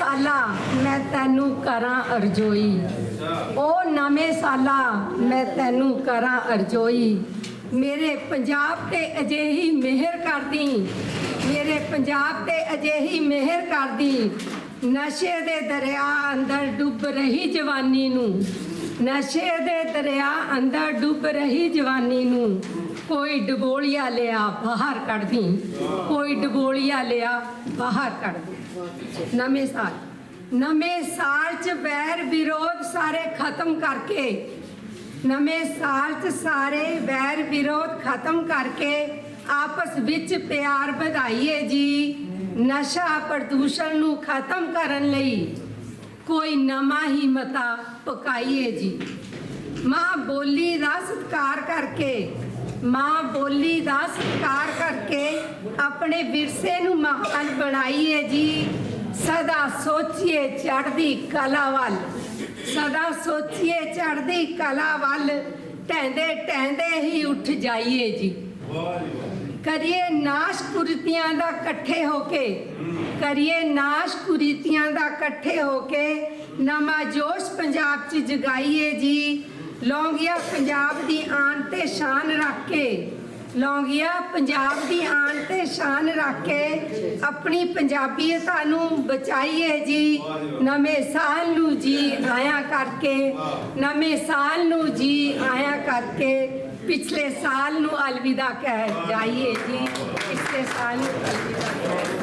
ਸਾਲਾ, ਮੈਂ ਤੈਨੂੰ ਕਰਾਂ ਅਰਜ਼ੋਈ। ਉਹ ਨਵੇਂ ਸਾਲਾ, ਮੈਂ ਤੈਨੂੰ ਕਰਾਂ ਅਰਜ਼ੋਈ। ਮੇਰੇ ਪੰਜਾਬ ਤੇ ਅਜਿਹੀ ਮਿਹਰ ਕਰਦੀ। ਮੇਰੇ ਪੰਜਾਬ ਤੇ ਅਜਿਹੀ ਮਿਹਰ ਕਰਦੀ। ਨਸ਼ੇ ਦੇ ਦਰਿਆ ਅੰਦਰ ਡੁੱਬ ਰਹੀ ਜਵਾਨੀ ਨੂੰ। ਨਸ਼ੇ ਦੇ ਦਰਿਆ ਅੰਦਰ ਡੁੱਬ ਰਹੀ ਜਵਾਨੀ ਨੂੰ। ਕੋਈ ਡਬੋਲੀਆ ਲਿਆ ਬਾਹਰ ਕੱਢਦੀ ਕੋਈ ਡਬੋਲੀਆ ਲਿਆ ਬਾਹਰ ਕੱਢਦੀ ਨਵੇਂ ਸਾਲ। ਨਵੇਂ ਸਾਲ ਚ ਵੈਰ ਵਿਰੋਧ ਸਾਰੇ ਖਤਮ ਕਰਕੇ। ਨਵੇਂ ਸਾਲ ਚ ਸਾਰੇ ਵੈਰ ਵਿਰੋਧ ਖਤਮ ਕਰਕੇ ਆਪਸ ਵਿੱਚ ਪਿਆਰ ਵਧਾਈਏ ਜੀ। ਨਸ਼ਾ ਪ੍ਰਦੂਸ਼ਣ ਨੂੰ ਖਤਮ ਕਰਨ ਲਈ ਕੋਈ ਨਵਾਂ ਹੀ ਮਤਾ ਪਕਾਈਏ ਜੀ। ਮਾਂ ਬੋਲੀ ਦਾ ਸਤਿਕਾਰ ਕਰਕੇ, ਮਾਂ ਬੋਲੀ ਦਾ ਸਤਿਕਾਰ ਕਰਕੇ ਆਪਣੇ ਵਿਰਸੇ ਨੂੰ ਮਹਾਨ ਬਣਾਈਏ ਜੀ। ਸਦਾ ਸੋਚੀਏ ਚੜ੍ਹਦੀ ਕਲਾ ਵੱਲ, ਸਦਾ ਸੋਚੀਏ ਚੜ੍ਹਦੀ ਕਲਾ ਵੱਲ ਟਹਿੰਦੇ ਟਹਿੰਦੇ ਹੀ ਉੱਠ ਜਾਈਏ ਜੀ। ਕਰੀਏ ਨਾਸ਼ ਕੁਰੀਤੀਆਂ ਦਾ ਇਕੱਠੇ ਹੋ ਕੇ, ਕਰੀਏ ਨਾਸ਼ ਕੁਰੀਤੀਆਂ ਦਾ ਇਕੱਠੇ ਹੋ ਕੇ, ਨਵਾਂ ਜੋਸ਼ ਪੰਜਾਬ 'ਚ ਜਗਾਈਏ ਜੀ। ਲੌਂਗੀਆਂ ਪੰਜਾਬ ਦੀ ਆਨ ਤੇ ਸ਼ਾਨ ਰੱਖ ਕੇ ਲੌਂਗੀਆ ਪੰਜਾਬ ਦੀ ਆਣ ਤੇ ਸ਼ਾਨ ਰੱਖ। ਕੇ ਆਪਣੀ ਪੰਜਾਬੀਅਤਾਂ ਨੂੰ ਬਚਾਈਏ ਜੀ। ਨਵੇਂ ਸਾਲ ਨੂੰ ਜੀ ਆਇਆ ਕਰਕੇ। ਨਵੇਂ ਸਾਲ ਨੂੰ ਜੀ ਆਇਆ ਕਰਕੇ। ਪਿਛਲੇ ਸਾਲ ਨੂੰ ਅਲਵਿਦਾ ਕਹਿ ਜਾਈਏ ਜੀ। ਪਿਛਲੇ ਸਾਲ ਨੂੰ ਅਲਵਿਦਾ ਕਹਿ